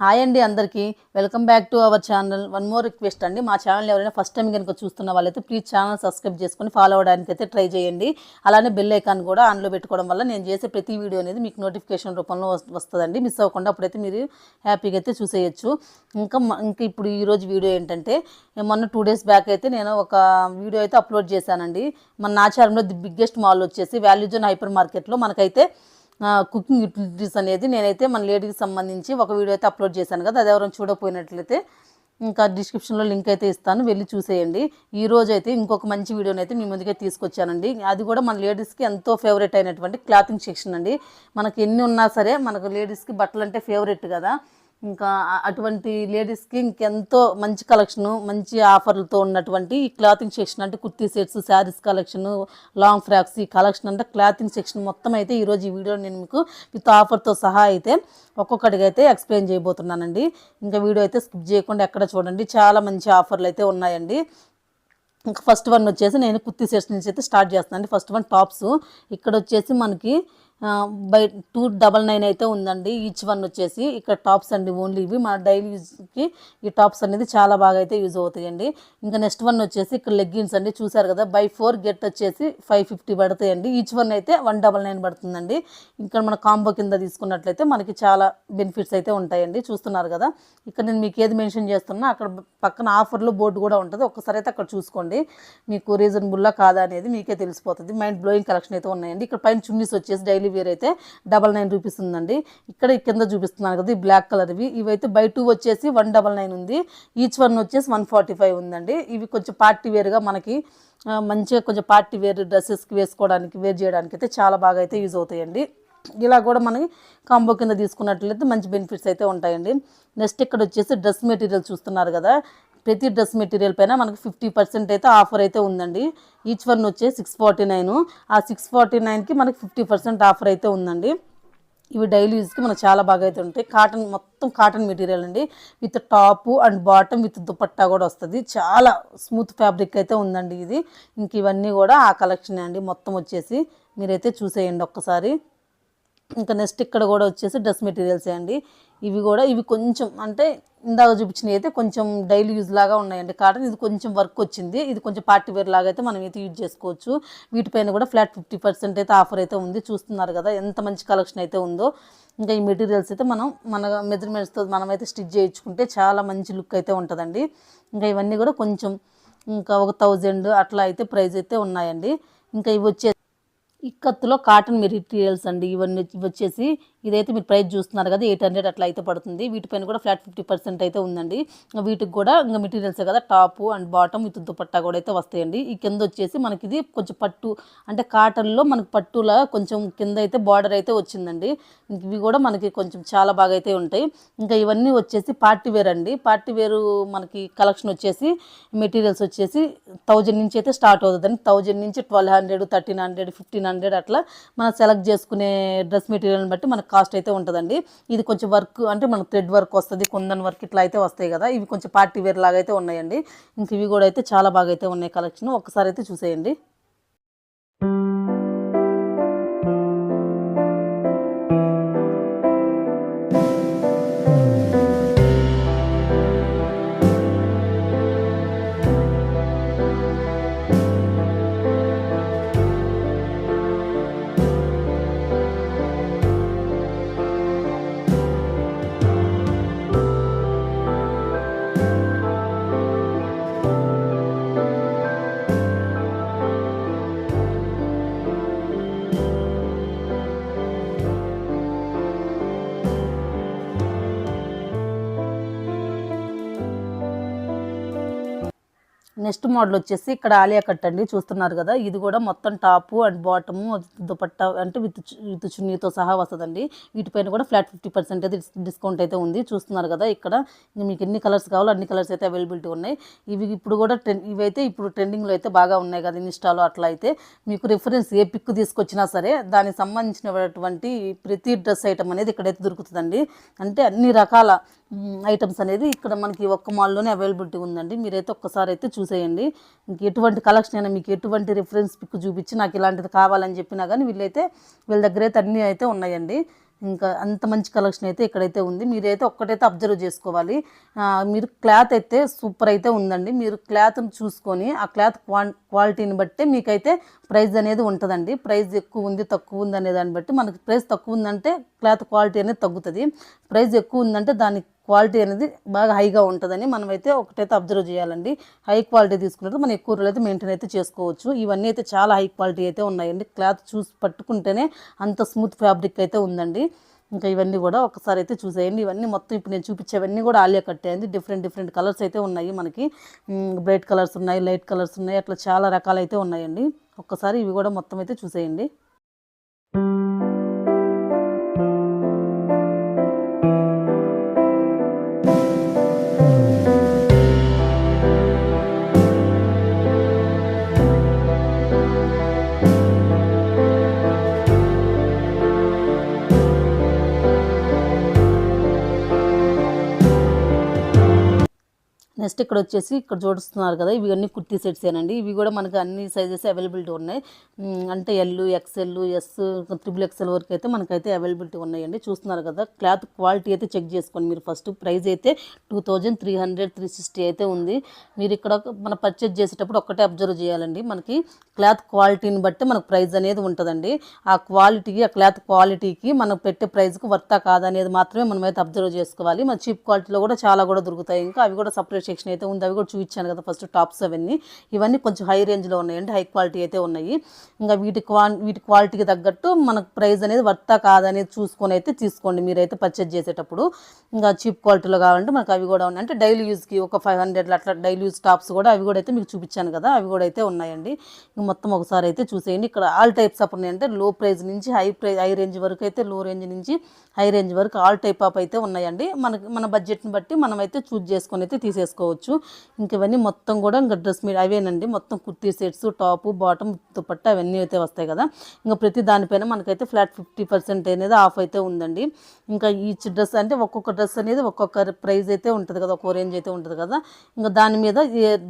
Hi అండి అందరికీ. Welcome back to our channel one more request అండి. మా ఛానల్ ఎవరైనా ఫస్ట్ టైం కనుక చూస్తున్న వాళ్ళైతే ప్లీజ్ ఛానల్ సబ్స్క్రైబ్ చేసుకొని ఫాలో అవ్వడానికి అయితే ట్రై చేయండి. అలానే బెల్ ఐకాన్ కూడా ఆన్లో పెట్టుకోవడం వల్ల నేను చేసే ప్రతి వీడియో అనేది మీకు నోటిఫికేషన్ రూపంలో వస్తుందండి. మిస్ అవ్వకుండా అప్పుడైతే మీరు హ్యాపీగా అయితే చూసేయచ్చు. ఇంకా మ- ఇంకా ఇప్పుడు ఈ రోజు వీడియో ఏంటంటే మొన్న టూ డేస్ బ్యాక్ అయితే నేను ఒక వీడియో అయితే అప్లోడ్ చేశానండి. మన నాచారంలో ది బిగ్గెస్ట్ మాల్ వచ్చేసి వాల్యూ జోన్ హైపర్ మార్కెట్లో మనకైతే కుకింగ్ యూటిలిటీస్ అనేది నేనైతే మన లేడీకి సంబంధించి ఒక వీడియో అయితే అప్లోడ్ చేశాను కదా అది ఎవరైనా చూడకపోయినట్లయితే ఇంకా డిస్క్రిప్షన్లో లింక్ అయితే ఇస్తాను వెళ్ళి చూసేయండి. ఈ రోజు అయితే ఇంకొక మంచి వీడియోని అయితే మీ ముందుకే తీసుకొచ్చానండి. అది కూడా మన లేడీస్కి ఎంతో ఫేవరెట్ అయినటువంటి క్లాతింగ్ సెక్షన్ అండి. మనకి ఎన్ని ఉన్నా సరే మనకు లేడీస్కి బట్టలు అంటే ఫేవరెట్ కదా. ఇంకా అటువంటి లేడీస్కి ఇంకెంతో మంచి కలెక్షను మంచి ఆఫర్లతో ఉన్నటువంటి ఈ క్లాతింగ్ సెక్షన్ అంటే kurti sets saris collection long frocks ఈ కలెక్షన్ అంటే క్లాతింగ్ సెక్షన్ మొత్తం అయితే ఈరోజు ఈ వీడియో నేను మీకు విత్ ఆఫర్తో సహా అయితే ఒక్కొక్కటిగా అయితే ఎక్స్ప్లెయిన్ చేయబోతున్నానండి. ఇంకా వీడియో అయితే స్కిప్ చేయకుండా ఎక్కడ చూడండి. చాలా మంచి ఆఫర్లు అయితే ఉన్నాయండి. ఇంకా ఫస్ట్ వన్ వచ్చేసి నేను కుర్తీ సెట్స్ నుంచి అయితే స్టార్ట్ చేస్తాను ఫస్ట్ వన్ టాప్స్. ఇక్కడ వచ్చేసి మనకి బై టూ డబల్ నైన్ అయితే ఉందండి. ఈచ్ వన్ వచ్చేసి ఇక్కడ టాప్స్ అండి ఓన్లీ ఇవి. మన డైలీ యూజ్కి ఈ టాప్స్ అనేది చాలా బాగా అయితే యూజ్ అవుతాయండి. ఇంకా నెక్స్ట్ వన్ వచ్చేసి ఇక్కడ లెగ్గిన్స్ అండి. చూసారు కదా బై ఫోర్ గెట్ వచ్చేసి ఫైవ్ ఫిఫ్టీ పడతాయండి. ఈచ్ వన్ అయితే వన్ డబల్ నైన్ పడుతుందండి. ఇంకా మన కాంబో కింద తీసుకున్నట్లయితే మనకి చాలా బెనిఫిట్స్ అయితే ఉంటాయండి. చూస్తున్నారు కదా ఇక్కడ నేను మీకు ఏది మెన్షన్ చేస్తున్నా అక్కడ పక్కన ఆఫర్లో బోర్డు కూడా ఉంటుంది. ఒక్కసారి అయితే అక్కడ చూసుకోండి. మీకు రీజనబుల్లా కాదా అనేది మీకే తెలిసిపోతుంది. మైండ్ బ్లోయింగ్ కలెక్షన్ అయితే ఉన్నాయండి. ఇక్కడ పైన చున్నీస్ వచ్చేసి డైలీ వేర్ అయితే డబల్ నైన్ రూపీస్ ఉందండి ఇక్కడ కింద చూపిస్తున్నాను కదా ఈ బ్లాక్ కలర్వి ఇవైతే బై టూ వచ్చేసి వన్ డబల్ నైన్ ఉంది. ఈచ్ వన్ వచ్చేసి వన్ ఫార్టీ ఫైవ్ ఉందండి. ఇవి కొంచెం పార్టీ వేర్గా మనకి మంచిగా కొంచెం పార్టీ వేర్ డ్రెస్సెస్కి వేసుకోవడానికి వేర్ చేయడానికి అయితే చాలా బాగా అయితే యూజ్ అవుతాయండి. ఇలా కూడా మనకి కాంబో కింద తీసుకున్నట్లయితే మంచి బెనిఫిట్స్ అయితే ఉంటాయండి. నెక్స్ట్ ఇక్కడ వచ్చేసి డ్రెస్ మెటీరియల్ చూస్తున్నారు కదా. ప్రతి డ్రెస్ మెటీరియల్ పైన మనకు ఫిఫ్టీ పర్సెంట్ అయితే ఆఫర్ అయితే ఉందండి. ఈచ్ వన్ వచ్చే సిక్స్ ఫార్టీ నైన్. ఆ సిక్స్ ఫార్టీ నైన్కి మనకి ఫిఫ్టీ పర్సెంట్ ఆఫర్ అయితే ఉందండి. ఇవి డైలీ యూజ్కి మనకు చాలా బాగా అయితే ఉంటాయి. కాటన్ మొత్తం కాటన్ మెటీరియల్ అండి. With top and bottom with dupatta కూడా వస్తుంది. చాలా స్మూత్ ఫ్యాబ్రిక్ అయితే ఉందండి ఇది. ఇంక ఇవన్నీ కూడా ఆ కలెక్షన్ అండి. మొత్తం వచ్చేసి మీరైతే చూసేయండి ఒక్కసారి. ఇంకా నెక్స్ట్ ఇక్కడ కూడా వచ్చేసి డ్రెస్ మెటీరియల్స్ అండి. ఇవి కూడా ఇవి కొంచెం అంటే ఇందాక చూపించినవి అయితే కొంచెం డైలీ యూజ్ లాగా ఉన్నాయండి. కాటన్ ఇది కొంచెం వర్క్ వచ్చింది. ఇది కొంచెం పార్టీ వేర్ లాగా అయితే మనం అయితే యూజ్ చేసుకోవచ్చు. వీటిపైన కూడా ఫ్లాట్ ఫిఫ్టీ పర్సెంట్ అయితే ఆఫర్ అయితే ఉంది. చూస్తున్నారు కదా ఎంత మంచి కలెక్షన్ అయితే ఉందో. ఇంకా ఈ మెటీరియల్స్ అయితే మనం మన మెజర్మెంట్స్తో మనం అయితే స్టిచ్ చేయించుకుంటే చాలా మంచి లుక్ అయితే ఉంటుందండి. ఇంకా ఇవన్నీ కూడా కొంచెం ఇంకా ఒక థౌజండ్ అట్లా అయితే ప్రైస్ అయితే ఉన్నాయండి. ఇంకా ఇవి వచ్చే ఇక్కత్తులో కాటన్ మెటీరియల్స్ అండి. ఇవన్నీ ఇవి వచ్చేసి ఇదైతే మీరు ప్రైస్ చూస్తున్నారు కదా ఎయిట్ హండ్రెడ్ అట్లా అయితే పడుతుంది. వీటిపైన కూడా ఫ్లాట్ ఫిఫ్టీ పర్సెంట్ అయితే ఉందండి. వీటికి కూడా ఇంకా మెటీరియల్స్ కదా top and bottom with dupatta కూడా అయితే వస్తాయండి. ఈ కింద వచ్చేసి మనకి ఇది కొంచెం పట్టు అంటే కాటన్లో మనకి పట్టులా కొంచెం కింద అయితే బార్డర్ అయితే వచ్చిందండి. ఇవి కూడా మనకి కొంచెం చాలా బాగా అయితే ఉంటాయి. ఇంకా ఇవన్నీ వచ్చేసి పార్టీ వేర్ అండి. పార్టీ వేరు మనకి కలెక్షన్ వచ్చేసి మెటీరియల్స్ వచ్చేసి థౌజండ్ నుంచి అయితే స్టార్ట్ అవుతుందండి. థౌజండ్ నుంచి twelve hundred thirteen hundred fifteen hundred అట్లా మనం సెలెక్ట్ చేసుకునే డ్రెస్ మెటీరియల్ని బట్టి మనకు కాస్ట్ అయితే ఉంటుందండి. ఇది కొంచెం వర్క్ అంటే మనకు థ్రెడ్ వర్క్ వస్తుంది కుందన్ వర్క్ ఇట్లా అయితే వస్తాయి కదా. ఇవి కొంచెం పార్టీ వేర్ లాగా అయితే ఉన్నాయండి. ఇంక ఇవి కూడా అయితే చాలా బాగా అయితే ఉన్నాయి కలెక్షన్. ఒకసారి అయితే చూసేయండి. నెక్స్ట్ మోడల్ వచ్చేసి ఇక్కడ ఆలియా కట్ అండి చూస్తున్నారు కదా. ఇది కూడా మొత్తం టాపు అండ్ బాటము దుపట్టా అంటే విత్ విత్ చున్నీతో సహా వస్తుందండి. వీటిపైన కూడా ఫ్లాట్ ఫిఫ్టీ పర్సెంట్ అయితే డిస్కౌంట్ అయితే ఉంది. చూస్తున్నారు కదా ఇక్కడ మీకు ఎన్ని కలర్స్ కావాలో అన్ని కలర్స్ అయితే అవైలబిలిటీ ఉన్నాయి. ఇవి ఇప్పుడు కూడా ట్రెండ్ ఇవైతే ఇప్పుడు ట్రెండింగ్లో అయితే బాగా ఉన్నాయి కదా ఇన్స్టాలో అట్లా అయితే. మీకు రిఫరెన్స్ ఏ పిక్ తీసుకొచ్చినా సరే దానికి సంబంధించినటువంటి ప్రతి డ్రెస్ ఐటమ్ అనేది ఇక్కడైతే దొరుకుతుందండి. అంటే అన్ని రకాల ఐటమ్స్ అనేది ఇక్కడ మనకి ఒక్క మాల్లోనే అవైలబిలిటీ ఉందండి. మీరైతే ఒక్కసారి అయితే చూసేయండి. ఇంక ఎటువంటి కలెక్షన్ అయినా మీకు ఎటువంటి రిఫరెన్స్ పిక్ చూపించి నాకు ఇలాంటిది కావాలని చెప్పినా కానీ వీళ్ళైతే వీళ్ళ దగ్గర అయితే అన్నీ అయితే ఉన్నాయండి. ఇంకా అంత మంచి కలెక్షన్ అయితే ఇక్కడైతే ఉంది. మీరైతే ఒక్కటైతే అబ్జర్వ్ చేసుకోవాలి. మీరు క్లాత్ అయితే సూపర్ అయితే ఉందండి. మీరు క్లాత్ని చూసుకొని ఆ క్లాత్ క్వాన్ క్వాలిటీని బట్టి మీకైతే ప్రైస్ అనేది ఉంటుందండి. ప్రైస్ ఎక్కువ ఉంది తక్కువ ఉంది అనే దాన్ని బట్టి మనకి ప్రైస్ తక్కువ ఉందంటే క్లాత్ క్వాలిటీ అనేది తగ్గుతుంది. ప్రైస్ ఎక్కువ ఉందంటే దాని క్వాలిటీ అనేది బాగా హైగా ఉంటుందని మనమైతే ఒకటైతే అబ్జర్వ్ చేయాలండి. హై క్వాలిటీ తీసుకున్నట్టు మనం ఎక్కువ రోజులు అయితే మెయింటైన్ అయితే చేసుకోవచ్చు. ఇవన్నీ అయితే చాలా హై క్వాలిటీ అయితే ఉన్నాయండి. క్లాత్ చూసి పట్టుకుంటేనే అంత స్మూత్ ఫ్యాబ్రిక్ అయితే ఉందండి. ఇంకా ఇవన్నీ కూడా ఒకసారి అయితే చూసేయండి. ఇవన్నీ మొత్తం ఇప్పుడు నేను చూపించేవన్నీ కూడా ఆలియా కట్టేయండి డిఫరెంట్ డిఫరెంట్ కలర్స్ అయితే ఉన్నాయి మనకి. బ్రైట్ కలర్స్ ఉన్నాయి లైట్ కలర్స్ ఉన్నాయి. అట్లా చాలా రకాలైతే ఉన్నాయండి. ఒక్కసారి ఇవి కూడా మొత్తం అయితే చూసేయండి. నెక్స్ట్ ఇక్కడ వచ్చేసి ఇక్కడ చూస్తున్నారు కదా ఇవి అన్ని కుర్తీ సెట్స్ ఏనండి. ఇవి కూడా మనకి అన్ని సైజెస్ అవైలబిలిటీ ఉన్నాయి. అంటే L XL S triple XL వరకు అయితే మనకైతే అవైలబిలిటీ ఉన్నాయండి. చూస్తున్నారు కదా క్లాత్ క్వాలిటీ అయితే చెక్ చేసుకోండి. మీరు ఫస్ట్ ప్రైస్ అయితే two thousand three hundred three sixty అయితే ఉంది. మీరు ఇక్కడ మన పర్చేజ్ చేసేటప్పుడు ఒక్కటే అబ్జర్వ్ చేయాలండి. మనకి క్లాత్ క్వాలిటీని బట్టి మనకు ప్రైస్ అనేది ఉంటుందండి. ఆ క్వాలిటీకి ఆ క్లాత్ క్వాలిటీకి మనం పెట్టే ప్రైస్కి వర్తా కాదనేది మాత్రమే మనం అయితే అబ్జర్వ్ చేసుకోవాలి. మన చీప్ క్వాలిటీలో కూడా చాలా కూడా దొరుకుతాయి. ఇంకా అవి కూడా సపరేట్ సెక్షన్ అయితే ఉంది. అవి కూడా చూపించాను కదా ఫస్ట్ టాప్స్ అవన్నీ. ఇవన్నీ కొంచెం హై రేంజ్లో ఉన్నాయండి హై క్వాలిటీ అయితే ఉన్నాయి. ఇంకా వీటి క్వా వీటి క్వాలిటీకి తగ్గట్టు మనకు ప్రైస్ అనేది వర్తా కాదనేది చూసుకొని అయితే తీసుకోండి. మీరైతే పర్చేజ్ చేసేటప్పుడు ఇంకా చీప్ క్వాలిటీలో కావాలంటే మనకు అవి కూడా ఉన్నాయి. అంటే డైలీ యూస్కి ఒక ఫైవ్ హండ్రెడ్ అట్లా డైలీ యూస్ టాప్స్ కూడా అవి కూడా అయితే మీకు చూపించాను కదా. అవి కూడా అయితే ఉన్నాయండి. మొత్తం ఒకసారి అయితే చూసేయండి. ఇక్కడ ఆల్ టైప్స్ అప్ ఉన్నాయంటే లో ప్రైస్ నుంచి హై ప్రైస్ హై రేంజ్ వరకు అయితే లో రేంజ్ నుంచి హై రేంజ్ వరకు ఆల్ టైప్ ఆఫ్ అయితే ఉన్నాయండి. మనకి మన బడ్జెట్ని బట్టి మనం అయితే చూజ్ చేసుకొని అయితే తీసేసుకోవచ్చు. ఇంక ఇవన్నీ మొత్తం కూడా ఇంకా డ్రెస్ మీద అవేనండి. మొత్తం kurti sets top bottom dupatta అవన్నీ అయితే వస్తాయి కదా. ఇంకా ప్రతి దానిపైన మనకైతే ఫ్లాట్ ఫిఫ్టీ పర్సెంట్ అనేది ఆఫ్ అయితే ఉందండి. ఇంకా ఈచ్ డ్రెస్ అంటే ఒక్కొక్క డ్రెస్ అనేది ఒక్కొక్క ప్రైస్ అయితే ఉంటుంది కదా. ఒక్కో రేంజ్ అయితే ఉంటుంది కదా. ఇంకా దాని మీద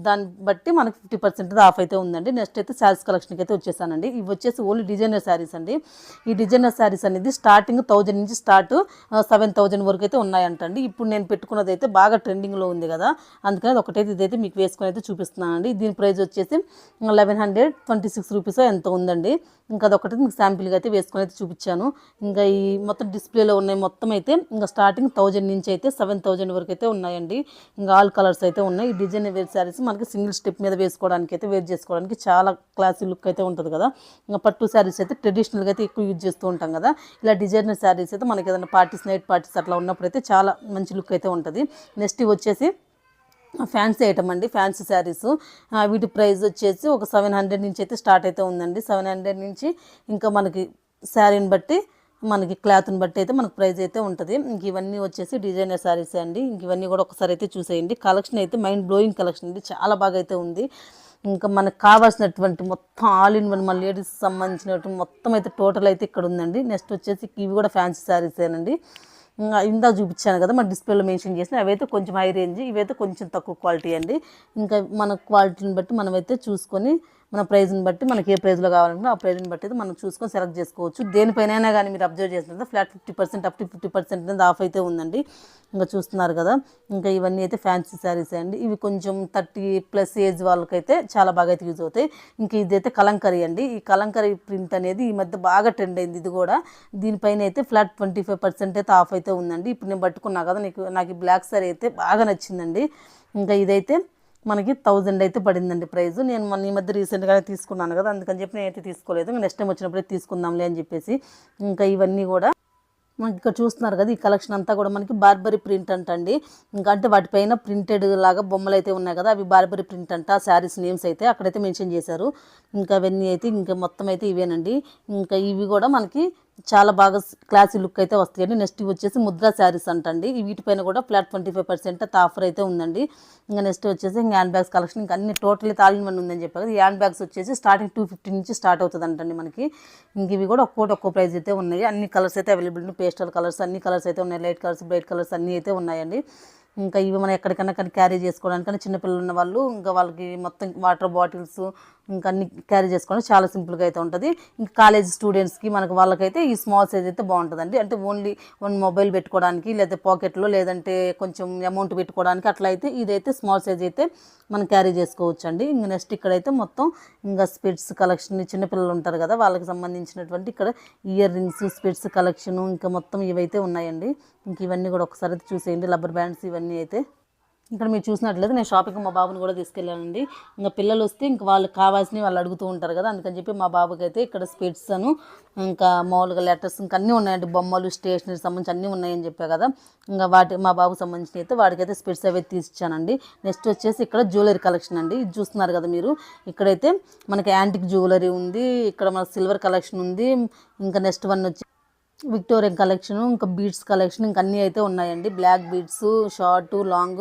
దాన్ని బట్టి మనకి ఫిఫ్టీ పర్సెంట్ ఆఫ్ అయితే ఉందండి. నెక్స్ట్ అయితే శారీస్ కలెక్షన్కి అయితే వచ్చేసానండి. ఇవి వచ్చేసి ఓన్లీ డిజైనర్ శారీస్ అండి. ఈ డిజైనర్ శారీస్ అనేది స్టార్టింగ్ థౌజండ్ నుంచి స్టార్ట్ సెవెన్ థౌజండ్ వరకు అయితే ఉన్నాయంటండి. ఇప్పుడు నేను పెట్టుకున్నది అయితే బాగా ట్రెండింగ్లో ఉంది కదా. అందుకని అది ఒకటైతే ఇదైతే మీకు వేసుకొని అయితే చూపిస్తున్నానండి. దీని ప్రైస్ వచ్చేసి eleven hundred twenty six rupees ఎంత ఉందండి. ఇంకా అదొకటి మీకు శాంపిల్గా అయితే వేసుకొని అయితే చూపించాను. ఇంకా ఈ మొత్తం డిస్ప్లేలో ఉన్నాయి మొత్తం అయితే ఇంకా స్టార్టింగ్ థౌజండ్ నుంచి అయితే సెవెన్ థౌజండ్ వరకు అయితే ఉన్నాయండి. ఇంకా ఆల్ కలర్స్ అయితే ఉన్నాయి. ఈ డిజైన్ వేర్ శారీస్ మనకి సింగిల్ స్టెప్ మీద వేసుకోవడానికి అయితే వేర్ చేసుకోవడానికి చాలా క్లాసీ లుక్ అయితే ఉంటుంది కదా. ఇంకా పట్టు శారీస్ అయితే ట్రెడిషనల్గా అయితే ఎక్కువ యూజ్ చేస్తూ ఉంటాం కదా. ఇలా డిజైనర్ శారీస్ అయితే మనకి ఏదైనా పార్టీస్ నైట్ పార్టీస్ అట్లా ఉన్నప్పుడు అయితే చాలా మంచి లుక్ అయితే ఉంటుంది. నెక్స్ట్ వచ్చేసి ఫ్యాన్సీ ఐటమ్ అండి ఫ్యాన్సీ శారీస్. వీటి ప్రైస్ వచ్చేసి ఒక సెవెన్ హండ్రెడ్ నుంచి అయితే స్టార్ట్ అయితే ఉందండి. సెవెన్ హండ్రెడ్ నుంచి ఇంకా మనకి శారీని బట్టి మనకి క్లాత్ని బట్టి అయితే మనకు ప్రైస్ అయితే ఉంటుంది. ఇంక ఇవన్నీ వచ్చేసి డిజైనర్ శారీస్ అండి. ఇంక ఇవన్నీ కూడా ఒకసారి అయితే చూసేయండి. కలెక్షన్ అయితే మైండ్ బ్లోయింగ్ కలెక్షన్ అండి. చాలా బాగా అయితే ఉంది. ఇంకా మనకు కావాల్సినటువంటి మొత్తం ఆల్ ఇన్ వన్ మన లేడీస్ సంబంధించినటువంటి మొత్తం అయితే టోటల్ అయితే ఇక్కడ ఉందండి. నెక్స్ట్ వచ్చేసి ఇవి కూడా ఫ్యాన్సీ శారీసేనండి. ఇంకా చూపించాను కదా మన డిస్ప్లేలో మెన్షన్ చేసిన అవైతే కొంచెం హై రేంజ్ ఇవైతే కొంచెం తక్కువ క్వాలిటీ అండి. ఇంకా మన క్వాలిటీని బట్టి మనమైతే చూసుకొని మన ప్రైజ్ని బట్టి మనకి ఏ ప్రైజ్లో కావాలంటే ఆ ప్రైజ్ని బట్టి అయితే మనం చూసుకొని సెలెక్ట్ చేసుకోవచ్చు. దేనిపైన కానీ మీరు అబ్జర్వ్ చేసినట్టు flat fifty percent up to fifty percent అనేది ఆఫ్ అయితే ఉందండి. ఇంకా చూస్తున్నారు కదా ఇంకా ఇవన్నీ అయితే ఫ్యాన్సీ శారీస్ అండి. ఇవి కొంచెం థర్టీ ప్లస్ ఏజ్ వాళ్ళకైతే చాలా బాగా అయితే యూజ్ అవుతాయి. ఇంకా ఇదైతే కలంకరీ అండి. ఈ కలంకరీ ప్రింట్ అనేది ఈ మధ్య బాగా ట్రెండ్ అయింది ఇది కూడా. దీనిపైన అయితే ఫ్లాట్ ట్వంటీ ఫైవ్ పర్సెంట్ అయితే ఆఫ్ అయితే ఉందండి. ఇప్పుడు నేను పట్టుకున్నా కదా నీకు నాకు ఈ బ్లాక్ సారీ అయితే బాగా నచ్చిందండి. ఇంకా ఇదైతే మనకి థౌజండ్ అయితే పడిందండి ప్రైస్ నేను మన ఈ మధ్య రీసెంట్గానే తీసుకున్నాను కదా అందుకని చెప్పి నేనైతే తీసుకోలేదు. నెక్స్ట్ టైం వచ్చినప్పుడే తీసుకుందాంలే అని చెప్పేసి ఇంకా ఇవన్నీ కూడా మనకి ఇక్కడ చూస్తున్నారు కదా ఈ కలెక్షన్ అంతా కూడా మనకి బార్బరీ ప్రింట్ అంటండి. ఇంకా అంటే వాటిపైన ప్రింటెడ్ లాగా బొమ్మలు అయితే ఉన్నాయి కదా అవి బార్బరీ ప్రింట్ అంట. శారీస్ నేమ్స్ అయితే అక్కడైతే మెన్షన్ చేశారు. ఇంకా అవన్నీ అయితే ఇంకా మొత్తం అయితే ఇవేనండి. ఇంకా ఇవి కూడా మనకి చాలా బాగా క్లాసీ లుక్ అయితే వస్తాయండి. నెక్స్ట్ ఇవి వచ్చేసి ముద్రా శారీస్ అంటండి. వీటిపైన కూడా flat twenty five percent offer అయితే ఉందండి. ఇంకా నెక్స్ట్ వచ్చేసి ఇంకా హ్యాండ్ బ్యాగ్స్ కలెక్షన్ ఇంకా అన్ని టోటలీ తాళిన వన్ ఉందని చెప్పారు. ఈ హ్యాండ్ బ్యాగ్స్ వచ్చేసి స్టార్టింగ్ టూ ఫిఫ్టీ నుంచి స్టార్ట్ అవుతుంది అంటండి మనకి. ఇంక ఇవి కూడా ఒక్కోటి ఒక్కో ప్రైస్ అయితే ఉన్నాయి. అన్ని కలర్స్ అయితే అవైలబుల్ పేస్టల్ కలర్స్ అన్ని కలర్స్ అయితే ఉన్నాయి. లైట్ కలర్స్ బ్రైట్ కలర్స్ అన్నీ అయితే ఉన్నాయండి. ఇంకా ఇవి మనం ఎక్కడికైనా కానీ క్యారీ చేసుకోవడానికి చిన్నపిల్లలు ఉన్న వాళ్ళు ఇంకా వాళ్ళకి మొత్తం వాటర్ బాటిల్స్ ఇంకా అన్ని క్యారీ చేసుకోవడం చాలా సింపుల్గా అయితే ఉంటుంది. ఇంకా కాలేజ్ స్టూడెంట్స్కి మనకు వాళ్ళకైతే ఈ స్మాల్ సైజ్ అయితే బాగుంటుందండి. అంటే ఓన్లీ వన్ మొబైల్ పెట్టుకోవడానికి లేదా పాకెట్లో లేదంటే కొంచెం అమౌంట్ పెట్టుకోవడానికి అట్లా అయితే ఇదైతే స్మాల్ సైజ్ అయితే మనం క్యారీ చేసుకోవచ్చు అండి ఇంకా నెక్స్ట్ ఇక్కడైతే మొత్తం ఇంకా స్పిట్స్ కలెక్షన్ చిన్నపిల్లలు ఉంటారు కదా వాళ్ళకి సంబంధించినటువంటి ఇక్కడ ఇయర్ రింగ్స్ స్పిట్స్ కలెక్షన్ ఇంకా మొత్తం ఇవైతే ఉన్నాయండి. ఇంక ఇవన్నీ కూడా ఒకసారి అయితే చూసేయండి. రబ్బర్ బ్యాండ్స్ ఇవన్నీ అయితే ఇక్కడ మీరు చూసినట్లయితే నేను షాపింగ్ మా బాబుని కూడా తీసుకెళ్ళానండి. ఇంకా పిల్లలు వస్తే ఇంకా వాళ్ళకి కావాల్సినవి వాళ్ళు అడుగుతూ ఉంటారు కదా అందుకని చెప్పి మా బాబుకి అయితే ఇక్కడ స్పెట్స్ అను ఇంకా మామూలుగా లెటర్స్ ఇంకా అన్నీ ఉన్నాయండి. బొమ్మలు స్టేషనరీ సంబంధించి అన్నీ ఉన్నాయని చెప్పా కదా ఇంకా వాటి మా బాబుకి సంబంధించిన అయితే వాడికైతే స్పెట్స్ అవి తీసిచ్చానండి. నెక్స్ట్ వచ్చేసి ఇక్కడ జ్యువెలరీ కలెక్షన్ అండి. ఇది చూస్తున్నారు కదా మీరు ఇక్కడైతే మనకి యాంటిక్ జ్యువెలరీ ఉంది ఇక్కడ మన సిల్వర్ కలెక్షన్ ఉంది. ఇంకా నెక్స్ట్ వన్ వచ్చి విక్టోరియా కలెక్షన్ ఇంకా బీడ్స్ కలెక్షన్ ఇంకా అన్నీ అయితే ఉన్నాయండి. బ్లాక్ బీడ్స్ షార్ట్ లాంగ్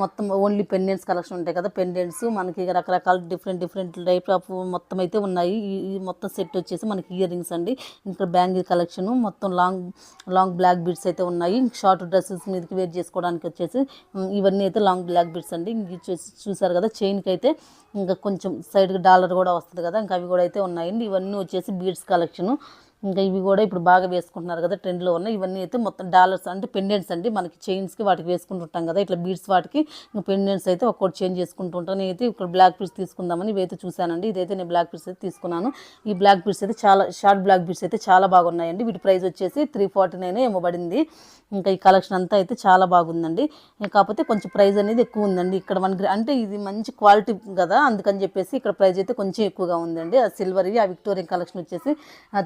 మొత్తం ఓన్లీ పెండెంట్స్ కలెక్షన్ ఉంటాయి కదా. పెండెంట్స్ మనకి రకరకాల డిఫరెంట్ డిఫరెంట్ టైప్ ఆఫ్ మొత్తం అయితే ఉన్నాయి. ఈ మొత్తం సెట్ వచ్చేసి మనకి ఇయర్ రింగ్స్ అండి. ఇంకా బ్యాంగిల్ కలెక్షన్ మొత్తం లాంగ్ లాంగ్ బ్లాక్ బీడ్స్ అయితే ఉన్నాయి. షార్ట్ డ్రెస్సెస్ మీదకి వేర్ చేసుకోవడానికి వచ్చేసి ఇవన్నీ అయితే లాంగ్ బ్లాక్ బీడ్స్ అండి. ఇంక చూసి చూసారు కదా చైన్కి అయితే ఇంకా కొంచెం సైడ్కి డాలర్ కూడా వస్తుంది కదా. ఇంకా అవి కూడా అయితే ఉన్నాయండి. ఇవన్నీ వచ్చేసి బీడ్స్ కలెక్షను. ఇంకా ఇవి కూడా ఇప్పుడు బాగా వేసుకుంటున్నారు కదా ట్రెండ్లో ఉన్న ఇవన్నీ అయితే మొత్తం డాలర్స్ అంటే పెండెంట్స్ అండి. మనకి చైన్స్కి వాటికి వేసుకుంటుంటాం కదా ఇట్లా బీడ్స్ వాటికి ఇంకా పెండెంట్స్ అయితే ఒక్కొక్కటి చేంజ్ చేసుకుంటూ ఉంటాను నేనైతే ఇక్కడ బ్లాక్ పీస్ తీసుకుందామని ఇవైతే చూశానండి. ఇదైతే నేను బ్లాక్ పీస్ అయితే తీసుకున్నాను. ఈ బ్లాక్ పీస్ అయితే చాలా షార్ట్ బ్లాక్ బీడ్స్ అయితే చాలా బాగున్నాయండి. వీటి ప్రైస్ వచ్చేసి త్రీ ఫార్టీ నైన్ ఏమో పడింది ఇంకా ఈ కలెక్షన్ అంతా అయితే చాలా బాగుందండి. కాకపోతే కొంచెం ప్రైస్ అనేది ఎక్కువ ఉందండి. ఇక్కడ వన్ గ్రా అంటే ఇది మంచి క్వాలిటీ కదా అందుకని చెప్పేసి ఇక్కడ ప్రైస్ అయితే కొంచెం ఎక్కువగా ఉందండి. ఆ సిల్వర్వి ఆ విక్టోరియన్ కలెక్షన్ వచ్చేసి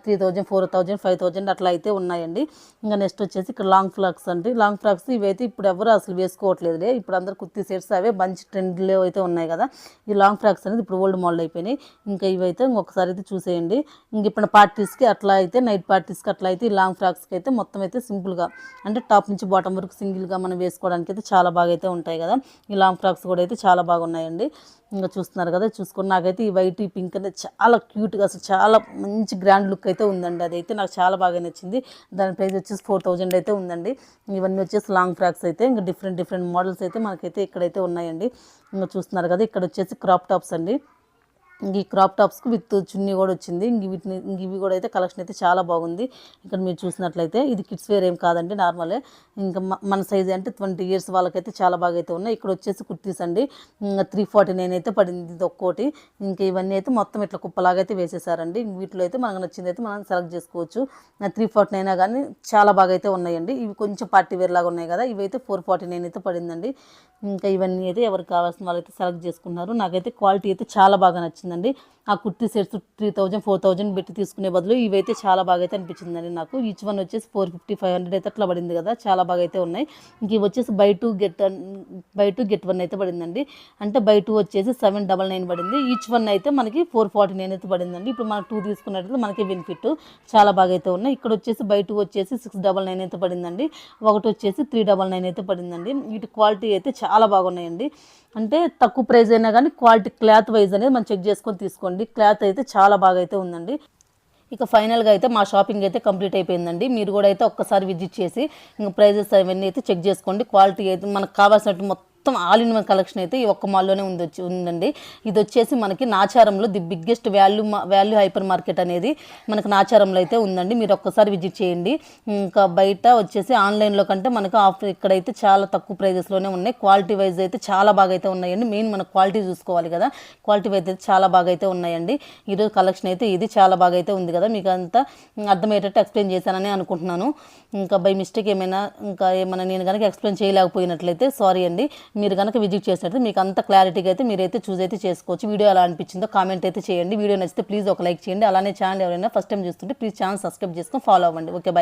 three thousand four thousand five thousand అట్లా అయితే ఉన్నాయండి. ఇంకా నెక్స్ట్ వచ్చేసి ఇక్కడ లాంగ్ ఫ్రాక్స్ అండి. లాంగ్ ఫ్రాక్స్ ఇవైతే ఇప్పుడు ఎవరు అసలు వేసుకోవట్లేదులే. ఇప్పుడు అందరు కుర్తీ సెట్స్ అవే మంచి ట్రెండ్లో అయితే ఉన్నాయి కదా. ఈ లాంగ్ ఫ్రాక్స్ అనేది ఇప్పుడు ఓల్డ్ మోడల్ అయిపోయినాయి. ఇంకా ఇవైతే ఇంకొకసారి అయితే చూసేయండి. ఇంక ఇప్పుడు పార్టీస్కి అట్లా అయితే నైట్ పార్టీస్కి అట్లా అయితే ఈ లాంగ్ ఫ్రాక్స్కి అయితే మొత్తం అయితే సింపుల్గా అంటే టాప్ నుంచి బాటమ్ వరకు సింగిల్గా మనం వేసుకోవడానికి అయితే చాలా బాగా అయితే ఉంటాయి కదా. ఈ లాంగ్ ఫ్రాక్స్ కూడా అయితే చాలా బాగున్నాయండి. ఇంకా చూస్తున్నారు కదా చూసుకుని నాకైతే ఈ వైట్ ఈ పింక్ అనేది చాలా క్యూట్గా అసలు చాలా మంచి గ్రాండ్ లుక్ అయితే ఉందండి. అదైతే నాకు చాలా బాగా నచ్చింది. దాని ప్రైస్ వచ్చేసి ఫోర్ థౌజండ్ అయితే ఉందండి. ఇవన్నీ వచ్చేసి లాంగ్ ఫ్రాక్స్ అయితే ఇంకా డిఫరెంట్ డిఫరెంట్ మోడల్స్ అయితే మనకైతే ఇక్కడైతే ఉన్నాయండి. ఇంకా చూస్తున్నారు కదా ఇక్కడ వచ్చేసి క్రాప్ టాప్స్ అండి. ఈ క్రాప్ టాప్స్కి విత్ చున్నీ కూడా వచ్చింది. ఇంక వీటిని ఇంక ఇవి కూడా అయితే కలెక్షన్ అయితే చాలా బాగుంది. ఇక్కడ మీరు చూసినట్లయితే ఇది కిడ్స్ వేర్ ఏం కాదండి నార్మలే ఇంకా మన సైజ్ అంటే ట్వంటీ ఇయర్స్ వాళ్ళకైతే చాలా బాగా అయితే ఉన్నాయి. ఇక్కడ వచ్చేసి కుర్తీస్ అండి. త్రీ ఫార్టీ నైన్ అయితే పడింది ఇది ఒక్కోటి. ఇంకా ఇవన్నీ అయితే మొత్తం ఇట్లా కుప్పలాగా అయితే వేసేసారండి. వీటిలో అయితే మనకు నచ్చింది అయితే మనం సెలెక్ట్ చేసుకోవచ్చు. త్రీ ఫార్టీ నైన్ కానీ చాలా బాగా అయితే ఉన్నాయండి. ఇవి కొంచెం పార్టీ వేర్ లాగా ఉన్నాయి కదా ఇవైతే ఫోర్ ఫార్టీ నైన్ అయితే పడిందండి. ఇంకా ఇవన్నీ అయితే ఎవరికి కావాల్సిన వాళ్ళైతే సెలెక్ట్ చేసుకున్నారు నాకైతే క్వాలిటీ అయితే చాలా బాగా నచ్చింది. నచ్చిందండి ఆ kurti sets three thousand four thousand పెట్టి తీసుకునే బదులు ఇవైతే చాలా బాగా అయితే అనిపించిందండి నాకు. ఈచ్ వన్ వచ్చేసి ఫోర్ ఫిఫ్టీ ఫైవ్ హండ్రెడ్ అయితే అట్లా పడింది కదా చాలా బాగా అయితే ఉన్నాయి. ఇంక ఇవి వచ్చేసి buy two get buy two get one అయితే పడిందండి. అంటే బై టూ వచ్చేసి సెవెన్ డబల్ నైన్ పడింది. ఈచ్ వన్ అయితే మనకి ఫోర్ ఫార్టీ నైన్ అయితే పడిందండి. ఇప్పుడు మనం టూ తీసుకున్నట్లయితే మనకి బెనిఫిట్ చాలా బాగా అయితే ఉన్నాయి. ఇక్కడ వచ్చేసి బై టూ వచ్చేసి సిక్స్ డబల్ నైన్ అయితే పడిందండి. ఒకటి వచ్చేసి త్రీ డబల్ నైన్ అయితే పడిందండి. వీటి క్వాలిటీ అయితే చాలా బాగున్నాయండి. అంటే తక్కువ ప్రైస్ అయినా కానీ క్వాలిటీ క్లాత్ వైజ్ అనేది మనం చెక్ చేసుకొని తీసుకోండి. క్లాత్ అయితే చాలా బాగా అయితే ఉందండి. ఇక ఫైనల్గా అయితే మా షాపింగ్ అయితే కంప్లీట్ అయిపోయిందండి. మీరు కూడా అయితే ఒక్కసారి విజిట్ చేసి ఇంకా ప్రైజెస్ అవన్నీ అయితే చెక్ చేసుకోండి. క్వాలిటీ అయితే మనకు కావాల్సినట్టు మొత్తం ఆల్ ఇన్ వన్ కలెక్షన్ అయితే ఈ ఒక్క మాల్లోనే ఉంది వచ్చి ఉందండి. ఇది వచ్చేసి మనకి నాచారంలో the biggest value value hyper market అనేది మనకు నాచారంలో అయితే ఉందండి. మీరు ఒక్కసారి విజిట్ చేయండి. ఇంకా బయట వచ్చేసి ఆన్లైన్లో కంటే మనకు ఆఫ్ ఇక్కడైతే చాలా తక్కువ ప్రైజెస్లోనే ఉన్నాయి. క్వాలిటీ వైజ్ అయితే చాలా బాగా అయితే ఉన్నాయండి. మెయిన్ మన క్వాలిటీ చూసుకోవాలి కదా. క్వాలిటీ వైజ్ అయితే చాలా బాగా అయితే ఉన్నాయండి. ఈరోజు కలెక్షన్ అయితే ఇది చాలా బాగా అయితే ఉంది కదా. మీకు అంతా అర్థమయ్యేటట్టు ఎక్స్ప్లెయిన్ చేశానని అనుకుంటున్నాను. ఇంకా బై మిస్టేక్ ఏమైనా ఇంకా ఏమైనా నేను కనుక ఎక్స్ప్లెయిన్ చేయలేకపోయినట్లయితే సారీ అండి. మీరు కనుక విజిట్ చేసినట్టు మీకు అంత క్లారిటీగా అయితే మీరైతే చూస్ అయితే చేసుకోవచ్చు. వీడియో ఎలా అనిపించిందో కామెంట్ అయితే చేయండి. వీడియో నచ్చితే ప్లీజ్ ఒక లైక్ చేయండి. అలానే ఛానల్ ఎవరైనా ఫస్ట్ టైం చూస్తుంటే ప్లీజ్ ఛానల్ సబ్స్క్రైబ్ చేసుకొని ఫాలో అవ్వండి. Okay bye